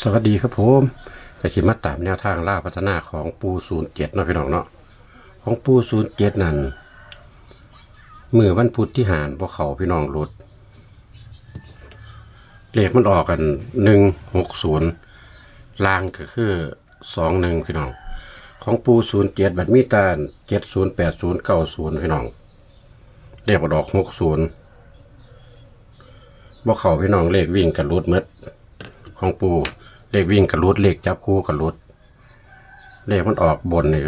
สวัสดีครับผมกขิมาตามแนวทางล่าพัฒนาของปูศูนย์เจ็ดเนาะพี่น้องเนาะของปูศูนย์เจ็ดนั่นมือวันพุธที่หานพวกเขาพี่น้องรถเลขมันออกกันหนึ่งหกศูนย์ลางก็คือสองหนึ่งพี่น้อง ของปูศูนย์เจ็ดบัตรมีตาเจ็ดศูนย์แปดศูนย์เก้าศูนย์พี่น้องเลขมันออกหกศูนย์บ่เขาพี่น้องเลขวิ่งกันรุดหมดของปู เลขวิ่งกับรุดเลขจับคู่กับรุดเลขมันออกบนนี่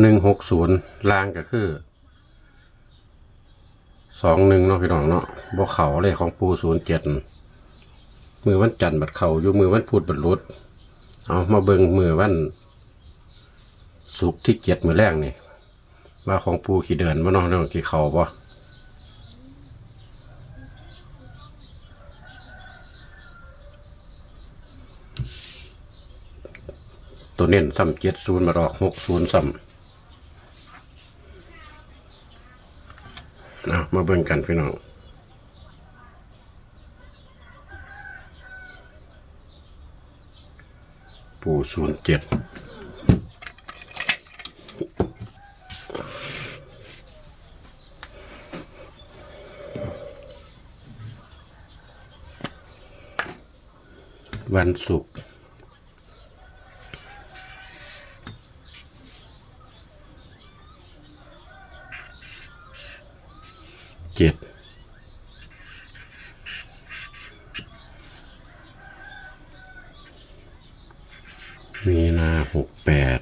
หนึ่งหกศูนย์ล่างก็คือสองหนึ่งเนาะพี่น้องเนาะบ่เขาเลขของปูศูนย์เจ็ดมือวันจันทร์บัดเขาอยู่มือวันพุธบัดรุดเอามาเบิ่งมือวันสุกที่เจ็ดมือแรกนี่ว่าของปูขี่เดินมาเนาะเรื่องขี่เขาบ่ ตัวเน้นซ้ำเจ็ดศูนย์มาออกหกศูนย์ซ้ำเอามาเบิ่งกันพี่น้องปูศูนย์เจ็ดวันศุกร์ เจ็ดมีนา หกแปด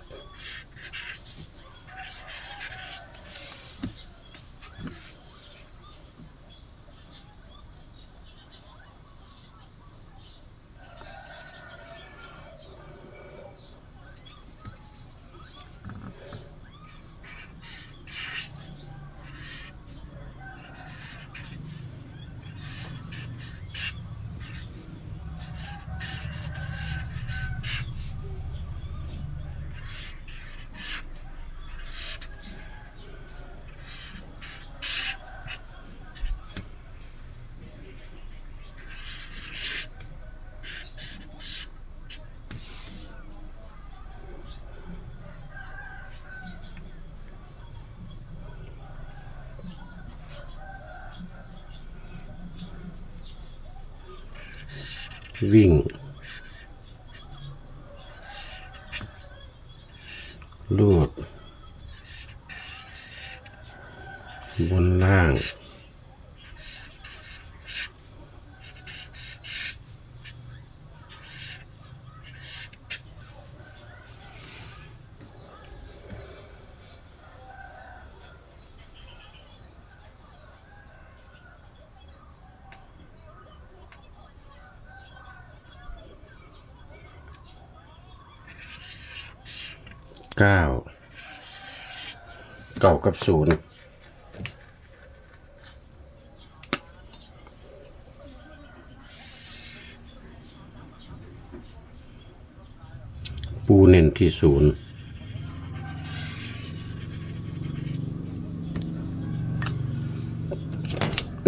วิ่งลูด บนล่าง เก้าเก้ากับศูนย์ปูเน้นที่ศูนย์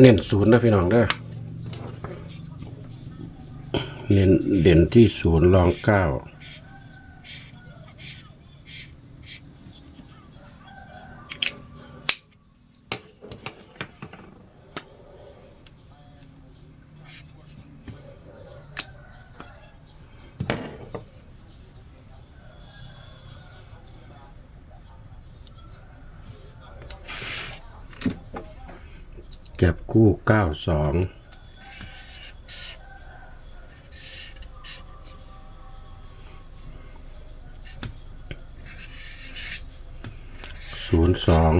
เน้นศูนย์นะพี่น้องเด้อเน้นเด่นที่ศูนย์รองเก้า เก็บกู้เก้าสองศูนย์สอง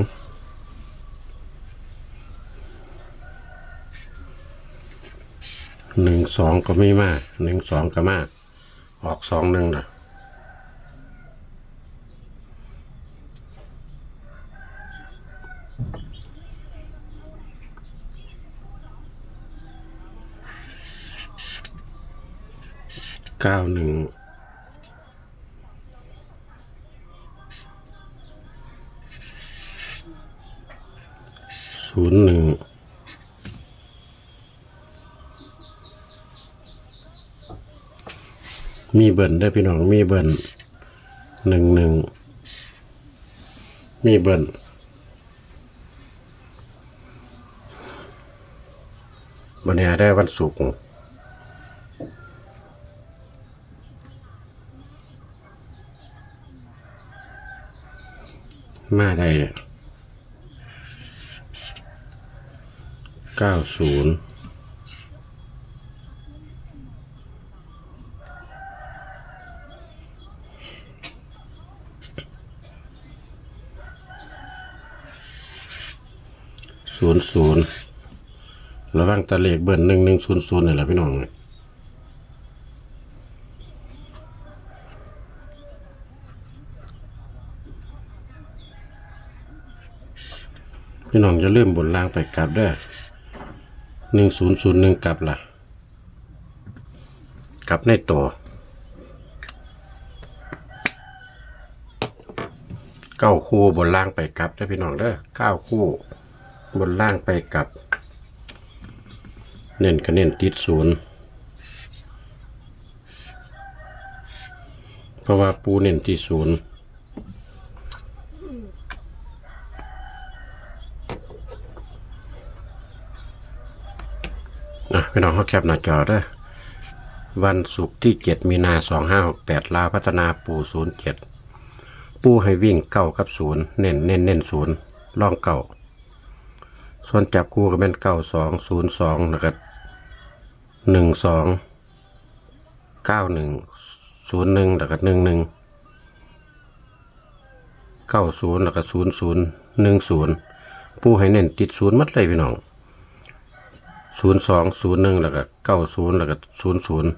หนึ่งสองก็ไม่มากหนึ่งสองก็มาก ออกสองหนึ่งนะ เก้าหนึ่งศูนย์หนึ่งมีเบิร์ได้พี่น้องมีเบิร์หนึ่งหนึ่งมีเบิร์นบันนี้ได้วันศุกร์ มาได้เก้าศูนย์ศูนย์ศูนย์ระว่างตะเลขเบิ้ลหนึ่งหนึ่งศูนย์ศูนย์นี่แหละพี่น้อง พี่น้องจะเริ่าลืมบนล่างไปกลับด้อหนึ่งศูนย์ศูนย์หนึ่งกลับล่ะกลับในตัวเก้าคู่บนล่างไปกลับเด้พี่น้องเด้อเก้าคู่บนล่างไปกลับ เน้นก็เน้นติดศูนย์เพราะว่าปูเน้นที่ศูนย์ พี่น้องเขาแคปหน้าจอเด้อวันศุกร์ที่เจ็ดมีนาสองห้าหกแปดลาพัฒนาปูศูนย์เจ็ดปูให้วิ่งเก้ากับศูนย์เน้นเน้นเน้นศูนย์ล่องเก้าส่วนจับคู่ก็เป็นเก้าสองศูนย์สองแล้วก็หนึ่งสองเก้าหนึ่งศูนย์หนึ่งแล้วก็หนึ่งหนึ่งเก้าศูนย์แล้วก็ศูนย์ศูนย์หนึ่งศูนย์ผู้ให้เน้นติดศูนย์มัดเลยพี่น้อง ศูนย์สองศูนย์หนึ่งแล้วก็เก้าศูนย์แล้วก็ศูนย์ศูนย์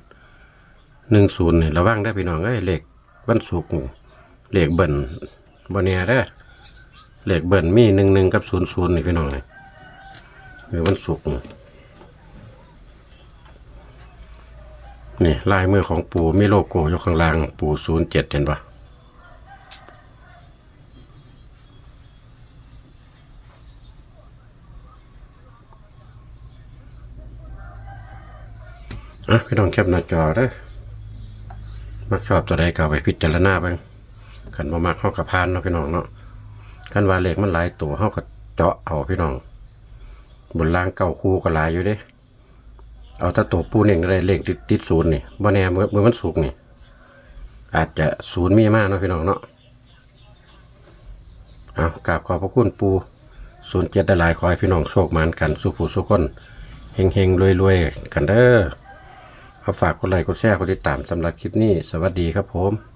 หนึ่งศูนย์นี่ระวังได้พี่น้องเอ้ยเลขวันศุกเลขเบิ่นบนเนียเด้อเลขเบิ่นมีหนึ่งหนึ่งกับศูนย์ศูนย์นี่พี่น้องเลยหรือวันศุกนี่ลายมือของปู่มีโลโก้อยู่ข้างล่างปู่ศูนย์เจ็ดเห็นปะ อะพี่น้องแคปหน้าจอเด้อมักชอบตัวใดก็เอาไปพิจารณาบ้างขันมามักเข้ากับพานเนาะพี่น้องเนาะกันว่าเลขมันหลายตัวเข้ากับเจาะเอาพี่น้อง บนล่างเก่าคู่ก็หลายอยู่เด้ เอาถ้าตัวปูเนี่ยได้เลขติดติดศูนย์นี่บ่แน่เมื่อเมื่อมันสุกร์นี่ อาจจะศูนย์มีมากเนาะพี่น้องเนาะเอากราบขอบพระคุณปูศูนย์เจ็ดได้หลายขอให้พี่น้องโชคมานกันสุขผู้สุขคนเฮงเฮงรวยรวยกันเด้อ ขอฝากกดไลค์กดแชร์กดติดตามสำหรับคลิปนี้ สวัสดีครับผม